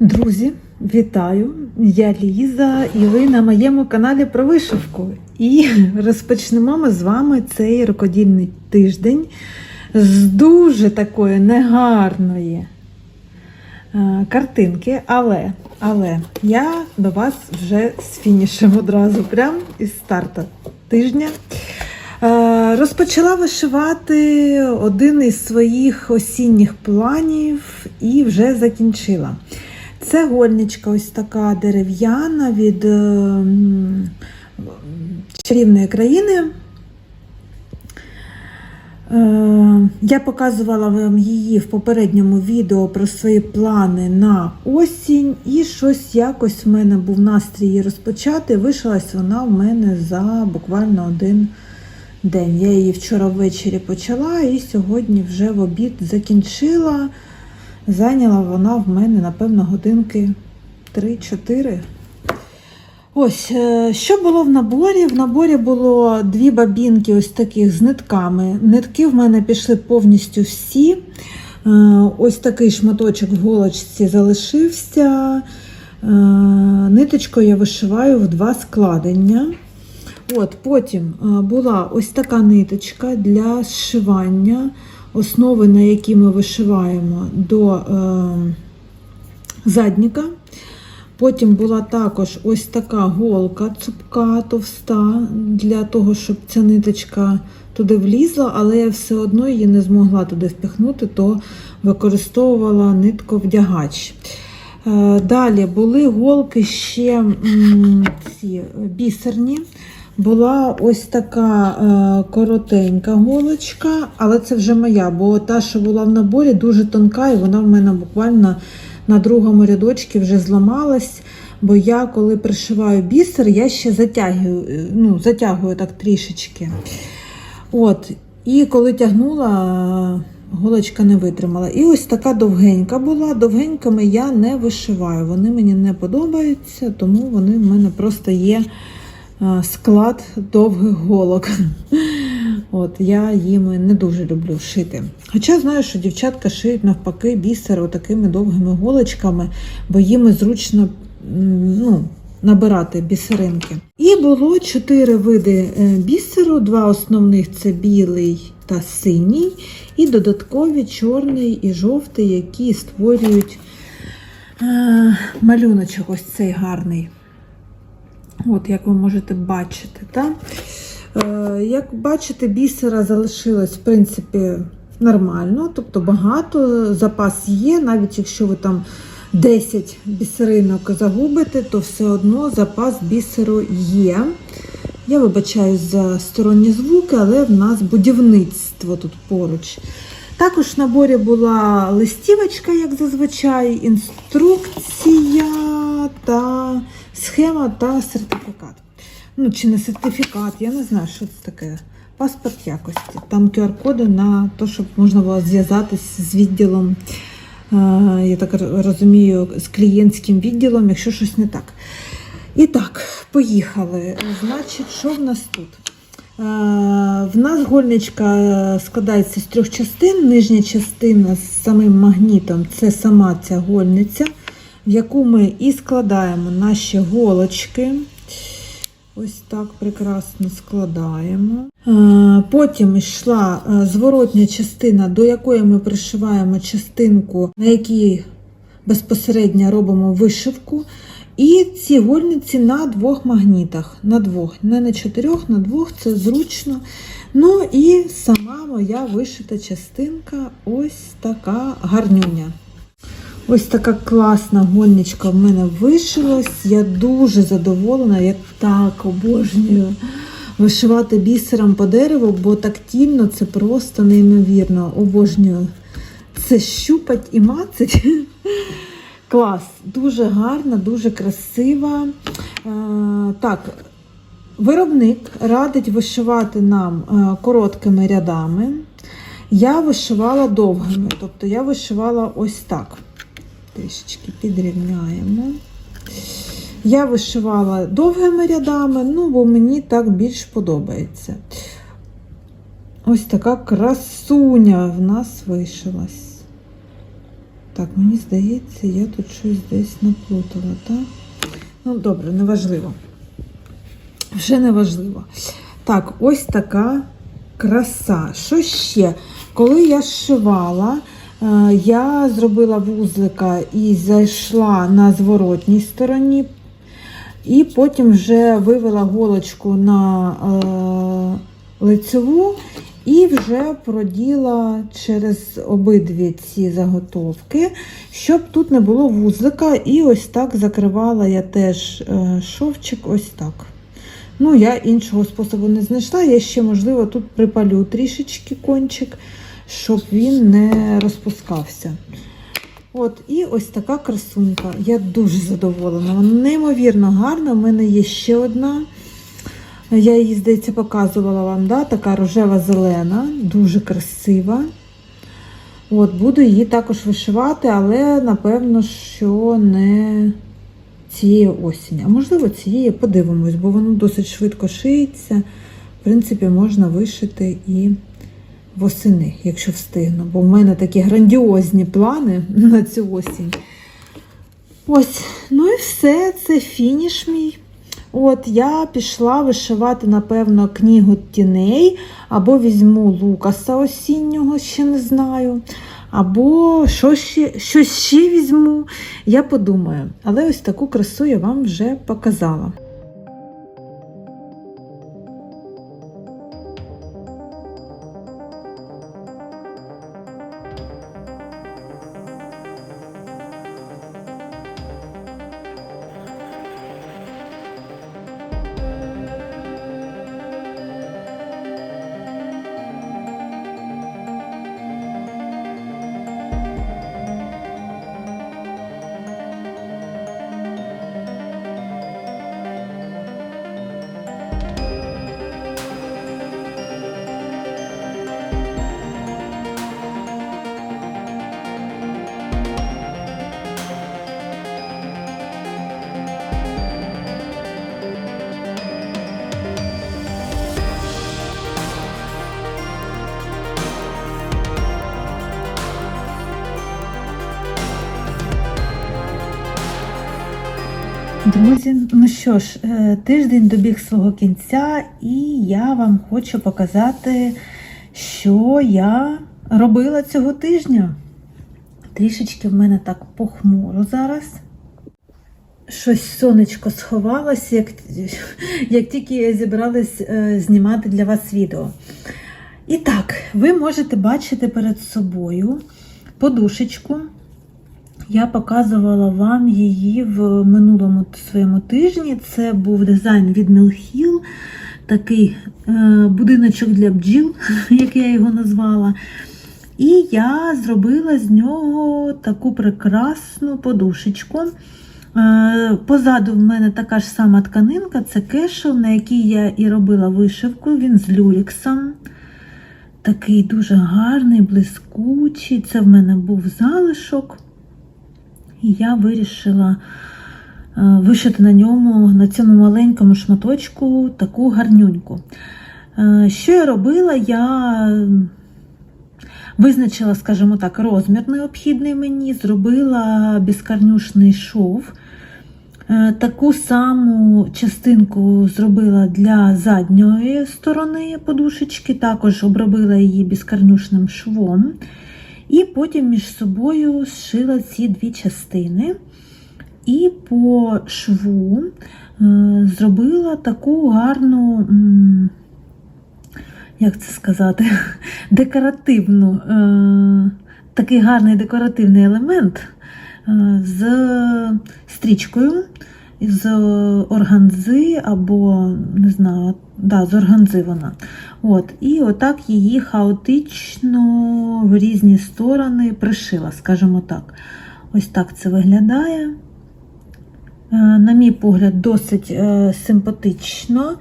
Друзі, вітаю! Я Ліза, і ви на моєму каналі про вишивку. І розпочнемо ми з вами цей рукодільний тиждень з дуже такої негарної е, картинки. Але, але я до вас вже з фінішем одразу, прямо із старта тижня. Е, Розпочала вишивати один із своїх осінніх планів і вже закінчила. Це гольничка ось така дерев'яна від е, чарівної країни. Е, Я показувала вам її в попередньому відео про свої плани на осінь, і щось якось в мене був настрій її розпочати. Вишилась вона в мене за буквально один день. Я її вчора ввечері почала і сьогодні вже в обід закінчила. Зайняла вона в мене, напевно, годинки 3-4. Ось, е, що було в наборі? В наборі було дві бабінки ось таких з нитками. Нитки в мене пішли повністю всі. Е, Ось такий шматочок в голочці залишився. Е, Ниточкою я вишиваю в два складення. От, Потім була ось така ниточка для зшивання, основи, на які ми вишиваємо до е, задніка. Потім була також ось така голка цупка, товста, для того, щоб ця ниточка туди влізла, але я все одно її не змогла туди впихнути, то використовувала нитковдягач. Е, Далі були голки ще ці бісерні. Була ось така е, коротенька голочка, але це вже моя, бо та, що була в наборі, дуже тонка, і вона в мене буквально на другому рядочці вже зламалась. Бо я, коли пришиваю бісер, я ще затягую, е, ну, затягую так трішечки. От, І коли тягнула, голочка не витримала. І ось така довгенька була. Довгенькими я не вишиваю. Вони мені не подобаються, тому вони в мене просто є склад довгих голок. От, Я їми не дуже люблю шити. Хоча знаю, що дівчатка шиють навпаки бісер отакими довгими голочками, бо їм зручно ну, набирати бісеринки. І було чотири види е, бісеру, два основних це білий та синій, і додаткові чорний і жовтий, які створюють е, малюночок ось цей гарний. От, як ви можете бачити. Так? Е, Як бачите, бісера залишилось, в принципі, нормально, тобто багато, запас є, навіть якщо ви там 10 бісеринок загубите, то все одно запас бісеру є. Я вибачаюсь за сторонні звуки, але в нас будівництво тут поруч. Також в наборі була листівочка, як зазвичай, інструкція та схема та сертифікат. Ну, чи не сертифікат, я не знаю, що це таке. Паспорт якості. Там QR-коди на те, щоб можна було зв'язатись з відділом, е, я так розумію, з клієнтським відділом, якщо щось не так. І так, поїхали. Значить, що в нас тут? Е, В нас гольничка складається з трьох частин. Нижня частина з самим магнітом це сама ця гольниця, в яку ми і складаємо наші голочки. Ось так прекрасно складаємо. Е, Потім йшла е, зворотня частина, до якої ми пришиваємо частинку, на якій безпосередньо робимо вишивку. І ці гольниці на двох магнітах. На двох, не на чотирьох, на двох це зручно. Ну і сама моя вишита частинка ось така гарнюня. Ось така класна гольничка в мене вишилась. Я дуже задоволена, я так обожнюю вишивати бісером по дереву, бо тактильно це просто неймовірно. Обожнюю це щупать і мацать. Клас, дуже гарна, дуже красива. Е, так, виробник радить вишивати нам е, короткими рядами. Я вишивала довгими, тобто я вишивала ось так. Трішечки підрівняємо. Я вишивала довгими рядами, ну, бо мені так більш подобається. Ось така красуня в нас вишилась. Так, мені здається, я тут щось десь наплутала, так? Ну, добре, неважливо. Вже неважливо. Так, ось така краса. Що ще? Коли я зшивала, е, я зробила вузлика і зайшла на зворотній стороні, і потім вже вивела голочку на е, лицеву і вже проділа через обидві ці заготовки, щоб тут не було вузлика. І ось так закривала я теж е, шовчик, ось так. Ну, я іншого способу не знайшла. Я ще, можливо, тут припалю трішечки кончик, щоб він не розпускався. От, і ось така красунька. Я дуже задоволена. Вона неймовірно гарна. У мене є ще одна. Я її, здається, показувала вам, да? така рожева-зелена, дуже красива. От, Буду її також вишивати, але напевно, що не цієї осені. А можливо, цієї подивимось, бо воно досить швидко шиється. В принципі, можна вишити і восени, якщо встигну. Бо в мене такі грандіозні плани на цю осінь. Ось, ну і все, це фініш мій. От я пішла вишивати, напевно, книгу тіней, або візьму Лукаса осіннього, ще не знаю. Або що ще, щось ще візьму, я подумаю. Але ось таку красу я вам вже показала. Друзі, ну що ж, е, тиждень добіг свого кінця, і я вам хочу показати, що я робила цього тижня. Трішечки в мене так похмуро зараз. Щось сонечко сховалося, як, як тільки я зібралась е, знімати для вас відео. І так, ви можете бачити перед собою подушечку. Я показувала вам її в минулому своєму тижні. Це був дизайн від Мілхіл, такий е, будиночок для бджіл, як я його назвала. І я зробила з нього таку прекрасну подушечку. Е, позаду в мене така ж сама тканинка, це кешел, на якій я і робила вишивку. Він з люріксом. Такий дуже гарний, блискучий. Це в мене був залишок. І я вирішила е, вишити на ньому, на цьому маленькому шматочку таку гарнюньку. Е, Що я робила? Я визначила, скажімо так, розмір необхідний мені, зробила безкарнюшний шов. Е, Таку саму частинку зробила для задньої сторони подушечки, також обробила її безкарнюшним швом. І потім між собою зшила ці дві частини. І по шву е, зробила таку гарну, як це сказати, декоративну, е, такий гарний декоративний елемент е, з стрічкою, з органзи або, не знаю, да, з органзи вона. От, І отак її хаотично в різні сторони пришила, скажімо так. Ось так це виглядає. Е, На мій погляд, досить е, симпатично.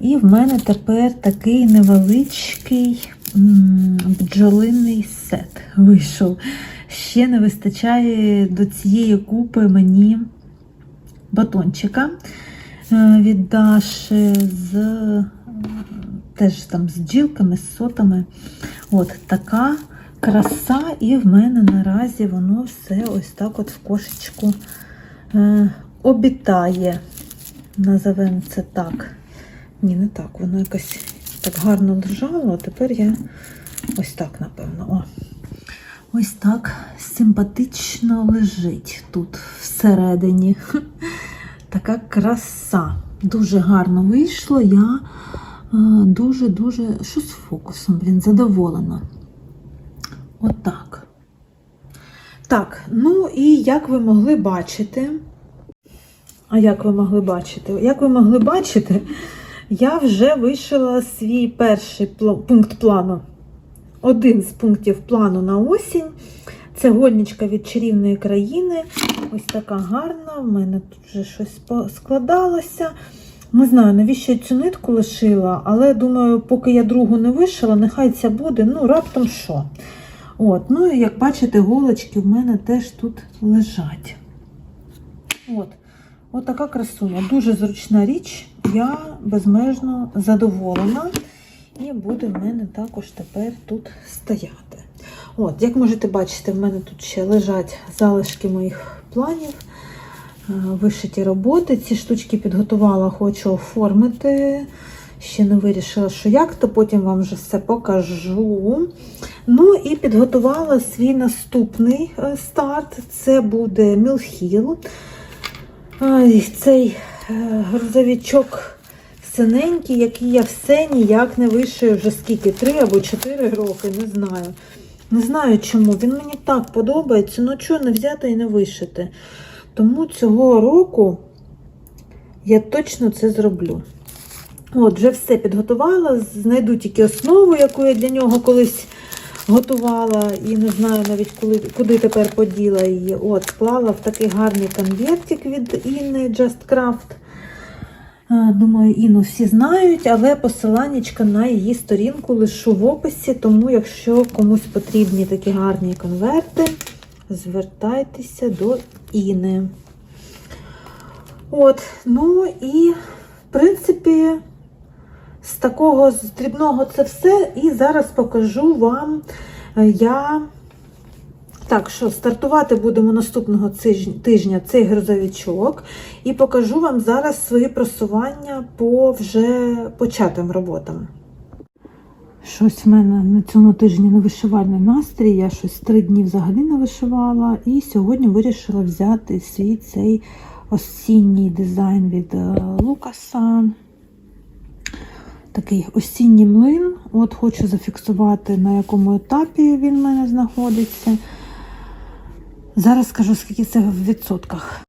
І в мене тепер такий невеличкий бджолиний сет вийшов. Ще не вистачає до цієї купи мені батончика е, від Даші з е, теж там з бджілками, з сотами. От така краса, і в мене наразі воно все ось так от в кошечку е, обітає. Назовемо це так. Ні, не так, воно якось так гарно лежало, а тепер я ось так, напевно. О. Ось так симпатично лежить тут всередині. Така краса. Дуже гарно вийшло. Я дуже-дуже що з фокусом, блін, задоволена. Отак. Так, ну і як ви могли бачити, а як ви могли бачити? Як ви могли бачити, я вже вишила свій перший пункт плану. Один з пунктів плану на осінь. Це гольничка від чарівної країни. Ось така гарна. В мене тут вже щось складалося. Не знаю, навіщо я цю нитку лишила, але думаю, поки я другу не вишила, нехай ця буде, ну, раптом що. От, ну і як бачите, голочки в мене теж тут лежать. От, от така красуня. Дуже зручна річ. Я безмежно задоволена. І буде в мене також тепер тут стояти. От, як можете бачити, в мене тут ще лежать залишки моїх планів, е, вишиті роботи. Ці штучки підготувала, хочу оформити. Ще не вирішила, що як, то потім вам вже все покажу. Ну і підготувала свій наступний е, старт. Це буде Мілхіл. Цей е, грузовичок синенький, який я все ніяк не вишию вже скільки, три або чотири роки, не знаю. Не знаю чому. Він мені так подобається, ну чого не взяти і не вишити. Тому цього року я точно це зроблю. От, вже все підготувала. Знайду тільки основу, яку я для нього колись готувала, і не знаю навіть коли, куди тепер поділа її. От, склала в такий гарний конвертик від Інни Just Craft. Думаю, Інну всі знають, але посиланнячка на її сторінку лишу в описі, тому якщо комусь потрібні такі гарні конверти, звертайтеся до Іни. От, ну і, в принципі, з такого з дрібного це все. І зараз покажу вам, е, я. Так, що стартувати будемо наступного тижня цей грузовичок, і покажу вам зараз свої просування по вже початим роботам. Щось в мене на цьому тижні не вишивальний настрій. Я щось три дні взагалі не вишивала. І сьогодні вирішила взяти свій цей осінній дизайн від е, Лукаса. Такий осінній млин. От хочу зафіксувати, на якому етапі він в мене знаходиться. Зараз скажу, скільки це в відсотках.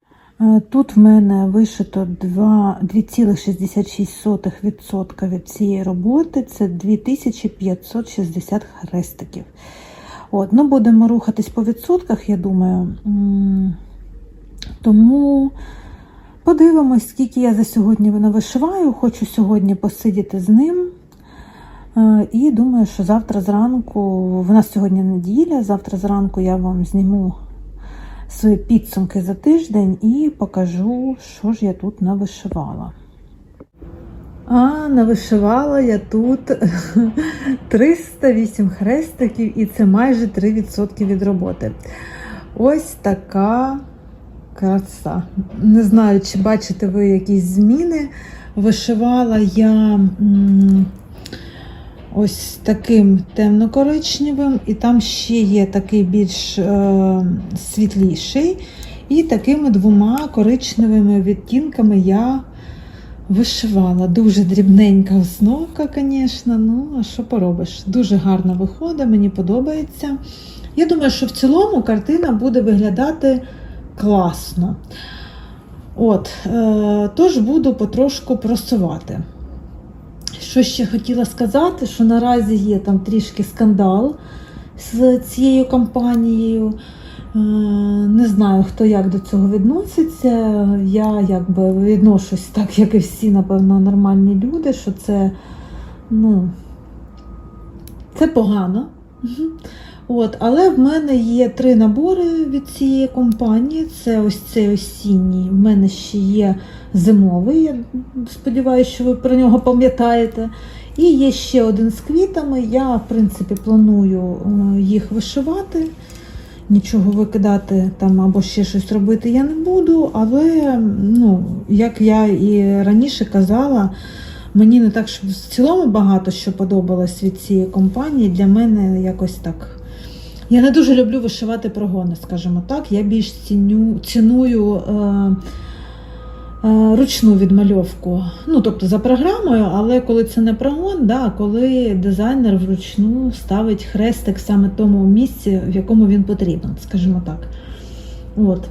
Е, Тут в мене вишито 2,66% від цієї роботи. Це 2560 хрестиків. От, ну, будемо рухатись по відсотках, я думаю. Тому подивимось, скільки я за сьогодні навишиваю. Хочу сьогодні посидіти з ним. Е, І думаю, що завтра зранку, в нас сьогодні неділя, завтра зранку я вам зніму свої підсумки за тиждень і покажу, що ж я тут навишивала. А навишивала я тут 308 хрестиків, і це майже 3% від роботи. Ось така краса. Не знаю, чи бачите ви якісь зміни. Вишивала я ось таким темно-коричневим, і там ще є такий більш е, світліший. І такими двома коричневими відтінками я вишивала. Дуже дрібненька основка, звісно. Ну, а що поробиш? Дуже гарно виходить, мені подобається. Я думаю, що в цілому картина буде виглядати класно. От, е, тож буду потрошку просувати. Що ще хотіла сказати, що наразі є там трішки скандал з цією компанією. Е, Не знаю, хто як до цього відноситься. Я якби відношусь так, як і всі, напевно, нормальні люди, що це, ну, це погано. От, але в мене є три набори від цієї компанії. Це ось цей осінній. В мене ще є зимовий. Я сподіваюся, що ви про нього пам'ятаєте. І є ще один з квітами. Я, в принципі, планую е, їх вишивати. Нічого викидати там або ще щось робити я не буду, але ну, як я і раніше казала, мені не так, що в цілому багато що подобалось від цієї компанії. Для мене якось так. Я не дуже люблю вишивати прогони, скажімо так. Я більш ціню, ціную е, е, ручну відмальовку. Ну, тобто за програмою, але коли це не прогон, да, коли дизайнер вручну ставить хрестик саме тому місці, в якому він потрібен, скажімо так. От.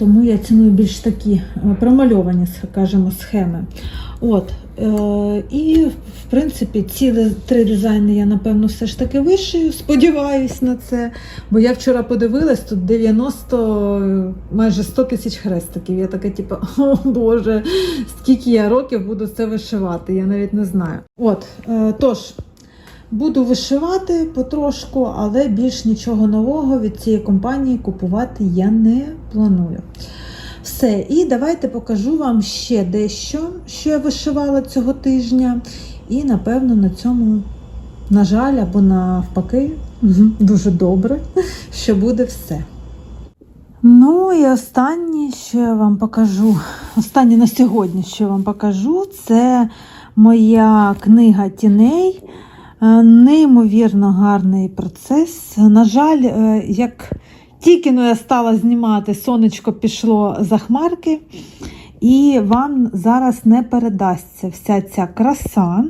Тому я ціную більш такі е, промальовані, скажімо, схеми. От. Е, і, в принципі, ці три дизайни я, напевно, все ж таки вишию. Сподіваюсь на це. Бо я вчора подивилась, тут 90, майже 100 тисяч хрестиків. Я така, типу, о Боже, скільки я років буду це вишивати, я навіть не знаю. От, е, тож. Буду вишивати потрошку, але більш нічого нового від цієї компанії купувати я не планую. Все, і давайте покажу вам ще дещо, що я вишивала цього тижня. І, напевно, на цьому, на жаль, або навпаки, дуже добре, що буде все. Ну і останнє, що я вам покажу, останнє на сьогодні, що я вам покажу, це моя книга тіней. Е, Неймовірно гарний процес. На жаль, е, як тільки ну, я стала знімати, сонечко пішло за хмарки, і вам зараз не передасться вся ця краса,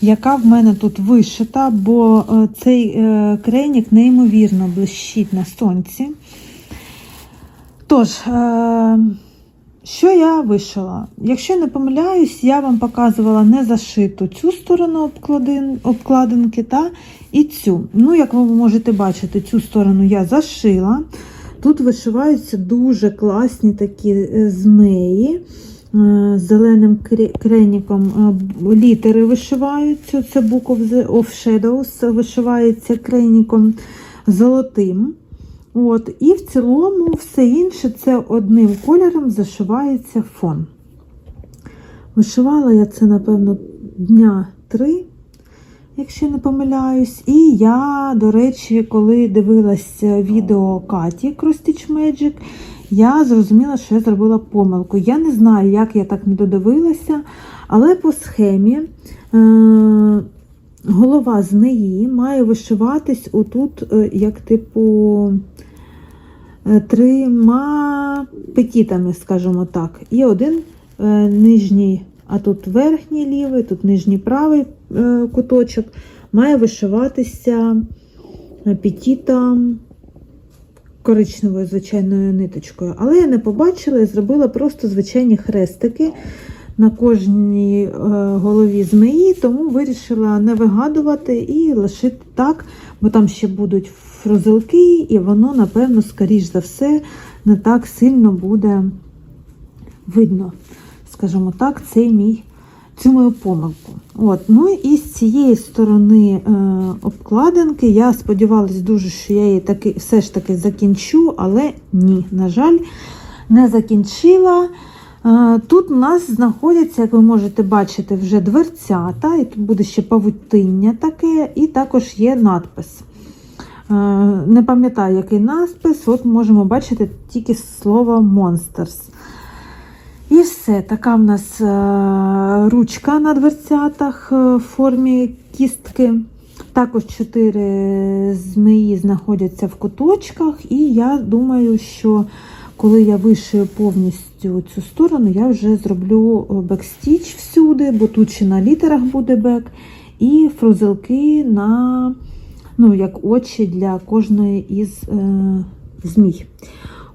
яка в мене тут вишита, бо е, цей крейнік неймовірно блищить на сонці. Тож, що я вишила? Якщо не помиляюсь, я вам показувала не зашиту цю сторону обкладинки та і цю. Ну, як ви можете бачити, цю сторону я зашила. Тут вишиваються дуже класні такі е, змеї. е, з Зеленим креніком е, літери вишиваються. Це Book of, Shadows вишивається креніком золотим. От, і в цілому все інше це одним кольором зашивається фон. Вишивала я це, напевно, дня три, якщо не помиляюсь. І я, до речі, коли дивилася відео Каті Cross Magic, я зрозуміла, що я зробила помилку. Я не знаю, як я так не додивилася, але по схемі. Е- Голова змеї має вишиватись отут, е, як типу трьома петітами, скажімо так. І один е, нижній, а тут верхній лівий, тут нижній правий е, куточок, має вишиватися е, петітом коричневою звичайною ниточкою. Але я не побачила і зробила просто звичайні хрестики на кожній е, голові змеї, тому вирішила не вигадувати і лишити так, бо там ще будуть фрузелки, і воно, напевно, скоріш за все, не так сильно буде видно, скажімо так, цей мій. Цю мою помилку. От. Ну і з цієї сторони е, обкладинки я сподівалася дуже, що я її таки, все ж таки закінчу, але ні, на жаль, не закінчила. Тут у нас знаходяться, як ви можете бачити, вже дверцята, і тут буде ще павутиння таке, і також є надпис. Не пам'ятаю, який надпис, от можемо бачити тільки слово Monsters. І все, така в нас ручка на дверцятах е, в формі кістки. Також чотири змеї знаходяться в куточках, і я думаю, що коли я вишию повністю цю сторону, я вже зроблю бекстіч всюди, бо тут ще на літерах буде бек, і фрузелки на ну, як очі для кожної із е, змій.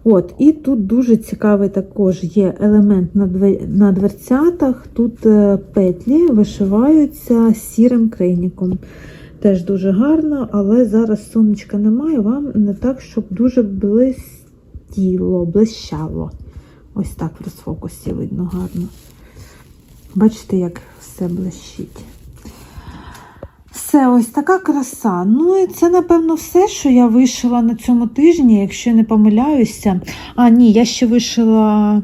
От, І тут дуже цікавий також є елемент на две- на дверцятах. Тут е, петлі вишиваються сірим крейніком. Теж дуже гарно, але зараз сонечка немає, вам не так, щоб дуже блистіло, блищало. Ось так в розфокусі видно гарно. Бачите, як все блищить. Все, ось така краса. Ну і це, напевно, все, що я вишила на цьому тижні, якщо не помиляюся. А, ні, я ще вишила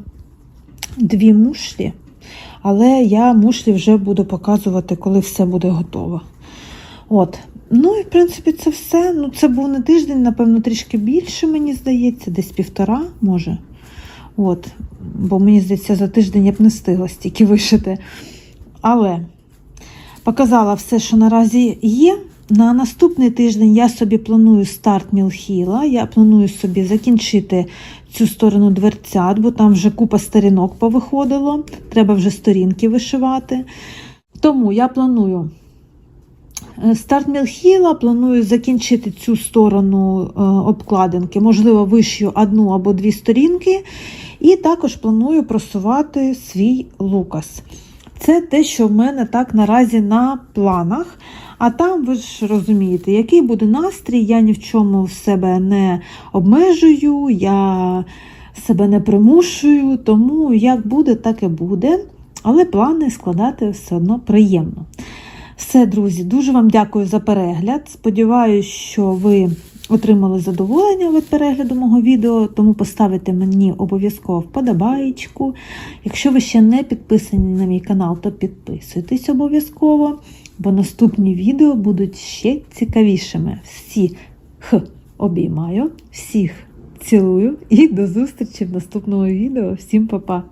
дві мушлі. але я мушлі вже буду показувати, коли все буде готово. От. Ну і в принципі це все. Ну, це був не тиждень, напевно, трішки більше, мені здається, десь півтора, може. От. Бо мені здається, за тиждень я б не встигла стільки вишити. Але показала все, що наразі є. На наступний тиждень я собі планую старт Мілхіла. Я планую собі закінчити цю сторону дверцят, бо там вже купа сторінок повиходило. Треба вже сторінки вишивати. Тому я планую старт Мілхіла, планую закінчити цю сторону е, обкладинки, можливо, вишию одну або дві сторінки. І також планую просувати свій лукас. Це те, що в мене так наразі на планах. А там, ви ж розумієте, який буде настрій, я ні в чому в себе не обмежую, я себе не примушую, тому як буде, так і буде. Але плани складати все одно приємно. Все, друзі, дуже вам дякую за перегляд. Сподіваюсь, що ви отримали задоволення від перегляду мого відео, тому поставите мені обов'язково вподобаєчку. Якщо ви ще не підписані на мій канал, то підписуйтесь обов'язково, бо наступні відео будуть ще цікавішими. Всіх обіймаю, всіх цілую і до зустрічі в наступному відео. Всім па-па!